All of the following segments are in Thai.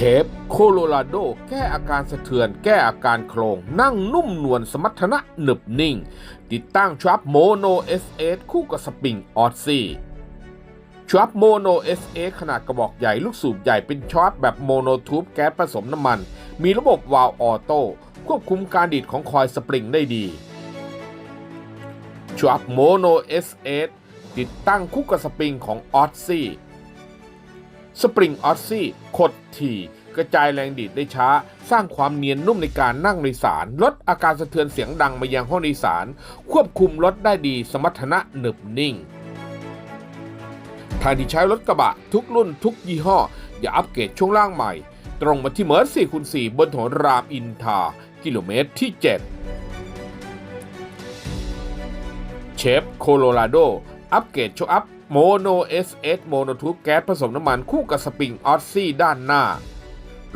เชฟโคโลราโด แก้อาการสะเทือน แก้อาการโครง นั่งนุ่มนวลสมรรถนะหนึบนิ่ง ติดตั้งชวับโมโน SS คู่กับสปริงออสซี่ชวับโมโน SS ขนาดกระบอกใหญ่ลูกสูบใหญ่เป็นชวับแบบโมโนทูบแก๊สผสมน้ำมัน มีระบบวาล์วออโต้ควบคุมการดีดของคอยสปริงได้ดีชวับโมโน SS ติดตั้งคู่กับสปริงของออสซี่ สปริงออสซี่ขดถี่ กระจายแรงดีดได้ช้า สร้างความเนียนนุ่มในการนั่งโดยสาร ลดอาการสะเทือนเสียงดังมายังห้องโดยสาร ควบคุมรถได้ดีสมรรถนะหนึบนิ่งทานที่ใช้รถกระบะทุกรุ่นทุกยี่ห้อ อย่าอัปเกรดช่วงล่างใหม่ ตรงมาที่เมอร์4คูณ4บนถนนรามอินทรากิโลเมตรที่ 7 เชฟโคโลราโด อัปเกรดโชว์อัพโมโน SS โมโนทูบแก๊สผสมน้ำมันคู่กับสปริงออสซี่ด้านหน้า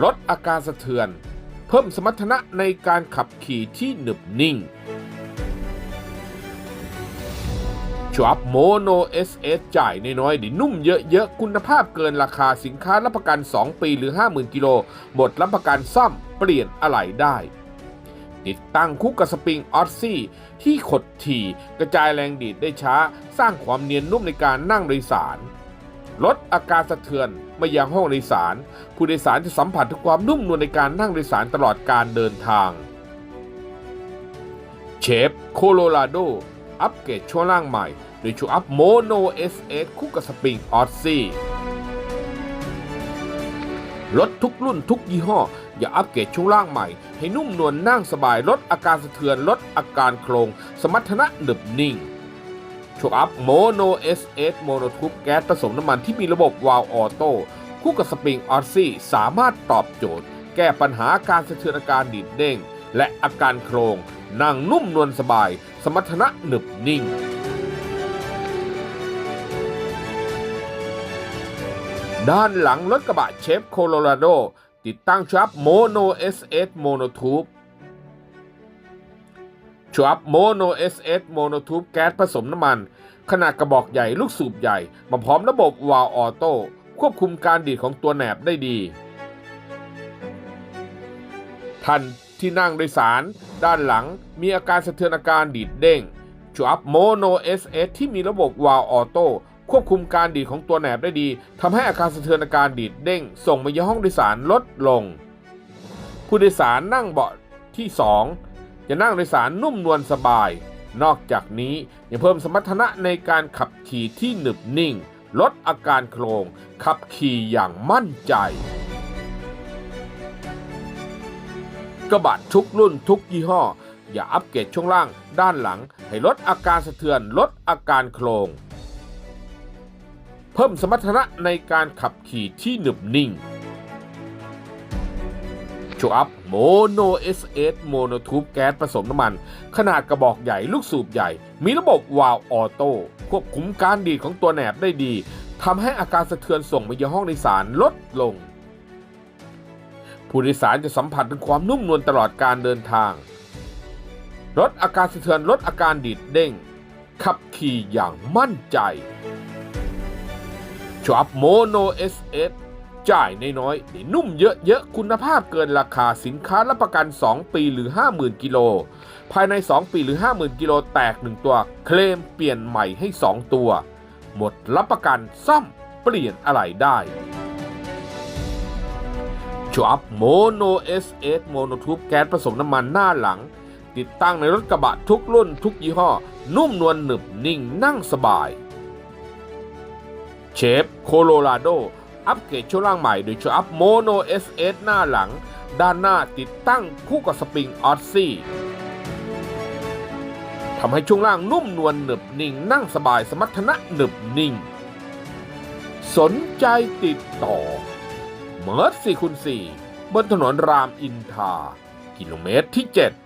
ลดอาการสะเทือน เพิ่มสมรรถนะในการขับขี่ที่หนึบนิ่งชวับโมโน SS จ่ายน้อยๆดินุ่มเยอะๆ คุณภาพเกินราคาสินค้ารับประกัน 2 ปีหรือ 50,000 กิโล หมดรับประกันซ่อมเปลี่ยนอะไหล่ได้ ติดตั้งคู่กับสปริงออสซี่ที่ขดถี่กระจายแรงดีดได้ช้า สร้างความเนียนนุ่มในการนั่งโดยสาร ลดอาการสะเทือนมายังห้องโดยสาร ผู้โดยสารจะสัมผัสถึงความนุ่มนวลในการนั่งโดยสารตลอดการเดินทาง เชฟโคโลราโดอัปเกรดช่วงล่างใหม่โดยชูอัพโมโน SS คู่กับสปริงออสซี่รถทุกรุ่นทุกยี่ห้อ อย่าอัปเกรดช่วงล่างใหม่ ให้นุ่มนวลนั่งสบายลดอาการสะเทือนลดอาการโครง สมรรถนะหนึบนิ่งโชว์อัพโมโน SS โมโนทูบแก๊สผสมน้ำมันที่มีระบบวาล์วออโต้คู่กับสปริงออสซี่สามารถตอบโจทย์ แก้ปัญหาการสะเทือนอาการดีดเด้ง และอาการโครง นั่งนุ่มนวลสบาย สมรรถนะหนึบนิ่งด้านหลังรถกระบะเชฟโคโลราโด ติดตั้งชับโมโน SS โมโนทูบชับโมโน SS โมโนทูบแก๊สผสมน้ำมัน ขนาดกระบอกใหญ่ลูกสูบใหญ่ มาพร้อมระบบวาล์วออโต้ควบคุมการดีดของตัวแหนบได้ดี ท่านที่นั่งโดยสาร ด้านหลังมีอาการสะเทือนอาการดีดเด้งชับโมโน SS ที่มีระบบวาล์วออโต้ ควบคุมการดีดของตัวแหนบได้ดีทำให้อาการสะเทือนอาการดีดเด้ง ส่งมายังห้องโดยสารลดลง ผู้โดยสารนั่งเบาะที่ 2 จะนั่งโดยสารนุ่มนวลสบาย นอกจากนี้ยังเพิ่มสมรรถนะในการขับขี่ที่หนึบนิ่ง ลดอาการโครง ขับขี่อย่างมั่นใจกระบะทุกรุ่นทุกยี่ห้อ อย่าอัปเกรดช่วงล่างด้านหลัง ให้ลดอาการสะเทือนลดอาการโครง เพิ่มสมรรถนะในการขับขี่ที่หนึบนิ่งชว์อัพโมโน SS โมโนทูบแก๊สผสมน้ำมัน ขนาดกระบอกใหญ่ลูกสูบใหญ่ มีระบบวาล์วออโต้ ควบคุมการดีดของตัวแหนบได้ดีทำให้อาการสะเทือนส่งมายังห้องโดยสารลดลง ผู้โดยสารจะสัมผัสถึงความนุ่มนวลตลอดการเดินทาง ลดอาการสะเทือนลดอาการดีดเด้ง ขับขี่อย่างมั่นใจ ชอบโมโน SS จ่ายน้อยๆได้นุ่มเยอะๆ คุณภาพเกินราคาสินค้ารับประกัน 2 ปีหรือ 50,000 กิโล ภายใน 2 ปีหรือ 50,000 กิโลแตก 1 ตัว เคลมเปลี่ยนใหม่ให้ 2 ตัว หมดรับประกันซ่อมเปลี่ยนอะไรได้ชอบโมโน SS โมโนทูบแก๊สผสมน้ำมันหน้าหลัง ติดตั้งในรถกระบะทุกรุ่นทุกยี่ห้อ นุ่มนวลหนึบนิ่งนั่งสบาย เชฟโคโลราโดอัปเกรดช่วงล่างใหม่โดยช่วยอัพโมโน SS หน้าหลัง ด้านหน้าติดตั้งคู่กับสปริงออสซี่ทำให้ช่วงล่างนุ่มนวลหนึบนิ่ง นั่งสบายสมรรถนะหนึบนิ่ง สนใจติดต่อ เมิร์ด4คูณ4บนถนนรามอินทา กิโลเมตรที่ 7